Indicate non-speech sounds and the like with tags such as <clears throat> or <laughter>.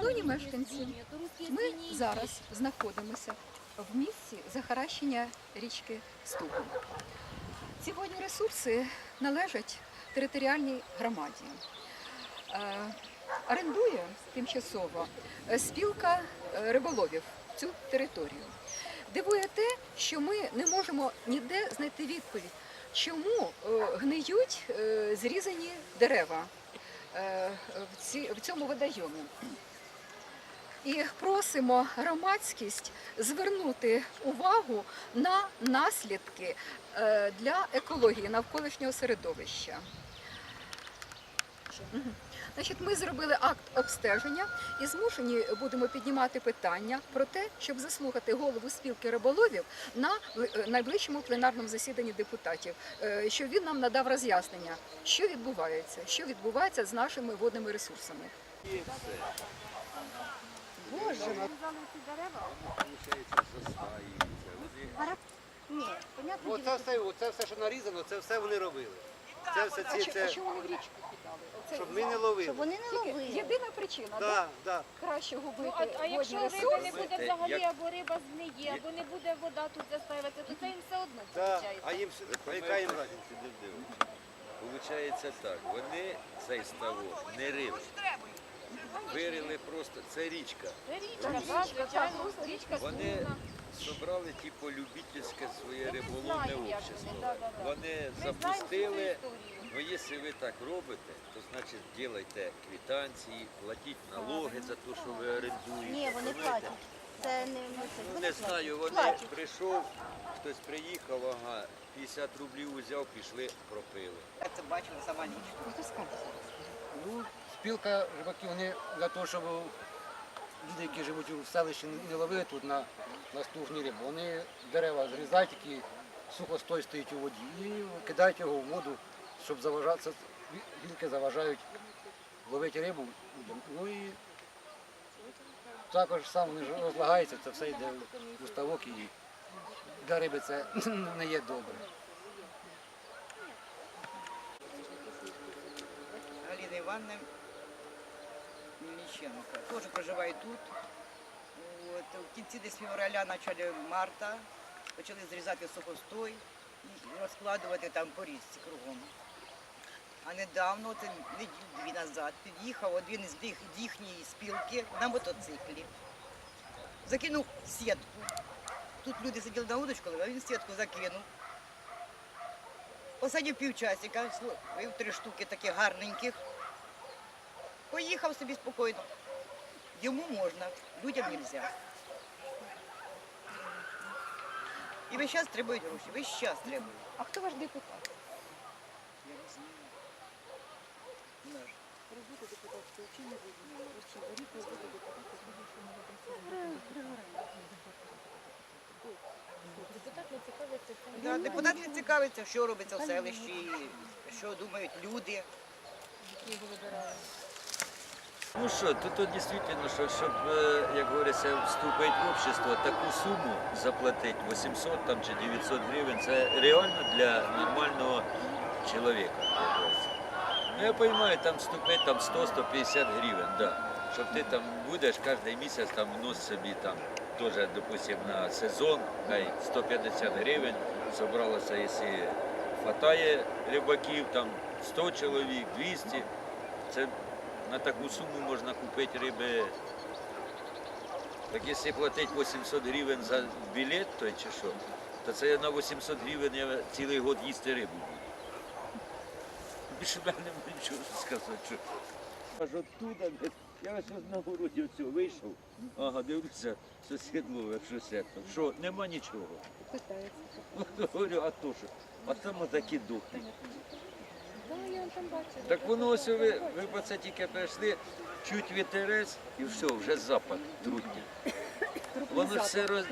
Шановні мешканці, ми зараз знаходимося в місці захаращення річки Стугу. Ці водні ресурси належать територіальній громаді. Е, Орендує тимчасово спілка е, риболовів цю територію. Дивує те, що ми не можемо ніде знайти відповідь, чому е, гниють зрізані дерева в цьому водойомі. І просимо громадськість звернути увагу на наслідки е, для екології навколишнього середовища. Значить, ми зробили акт обстеження і змушені будемо піднімати питання про те, щоб заслухати голову спілки риболовів на е, найближчому пленарному засіданні депутатів, е, щоб він нам надав роз'яснення, що відбувається, що відбувається з нашими водними ресурсами. Ні, понятно, Оце все, оце все, що нарізано, це все вони робили. Це все ці, це, чому вони в річку кидали? Оце щоб ми не ловили. щоб вони не тільки ловили. єдина причина, да? Да, да. краще губити Ну, а, а якщо водні риби не ресурси. буде Знаєте, взагалі, як- або риба згниє, або не буде вода тут застаюватися, то це їм все одно Да. виходить. А їм все- а яка їм разниця? Получається так, вони цей ставок не рили. Вирили просто, це річка. Це річка, так, звичайно, річка Вони зібрали типу любительське своє риболовне общество. вони, да, да, да. Вони Ми знаємо всю цю запустили. Ну, якщо ви так робите, то значить ділайте квитанції, платіть налоги за те, що ви орендуєте. Ні, вони платять. Це не ми. Ну, не платять. знаю, вони Платять. прийшов, хтось приїхав, ага, 50 рублів взяв, пішли, пропили. Я це бачила сама лічно. Ну, спілка рибаків, вони для того, щоб люди, які живуть у селищі, не ловили тут на, на стужні рибу, вони дерева зрізають, які сухостой стоїть у воді, і кидають його в воду, щоб заважати, гілки заважають ловити рибу. Ну і також сам вони розлагаються, це все йде у ставок і для риби це <clears throat> не є добре. Галина Івановна Мельниченко. Теж проживає тут. От, в кінці десь февраля, почали марта, почали зрізати сухостой і розкладувати там по річці кругом. А недавно, це дві назад, під'їхав один із їх- їхньої спілки на мотоциклі. Закинув сітку. Тут люди сиділи на удочку, а він сітку закинув. Посадив півчасика, вив три штуки таких гарненьких. Поїхав собі спокійно. Йому можна, людям не можна. І весь час требують гроші, весь час требують. А хто ваш депутат? Я не знаю. Наш. Да, депутат не цікавиться, що робиться в селищі, що думають люди. Ну що, тут от дійсно, що, щоб, е, як говориться, вступити в общество, таку суму заплатити 800 там, чи 900 гривень, це реально для нормального чоловіка. Ну, я розумію, там вступити там 100-150 гривень, да. Щоб ти там будеш кожен місяць там вносиш собі там теж, допустимо, на сезон, хай 150 гривень, зібралося, якщо хватає рибаків, там 100 чоловік, 200, це на таку суму можна купити риби. Так якщо платити 800 гривень за білет, той чи що, то це на 800 гривень я цілий год їсти рибу буду. Більше мене немає нічого сказати. Що... Аж оттуда, я ось на городі оцього вийшов, ага, дивлюся, сусід ловить щось. Що, нема нічого. Ну, Говорю, а то що? А там отакі духи. Так воно ось ви, ви по це тільки прийшли, чуть вітерець і все, вже запах трутня. Воно все роз...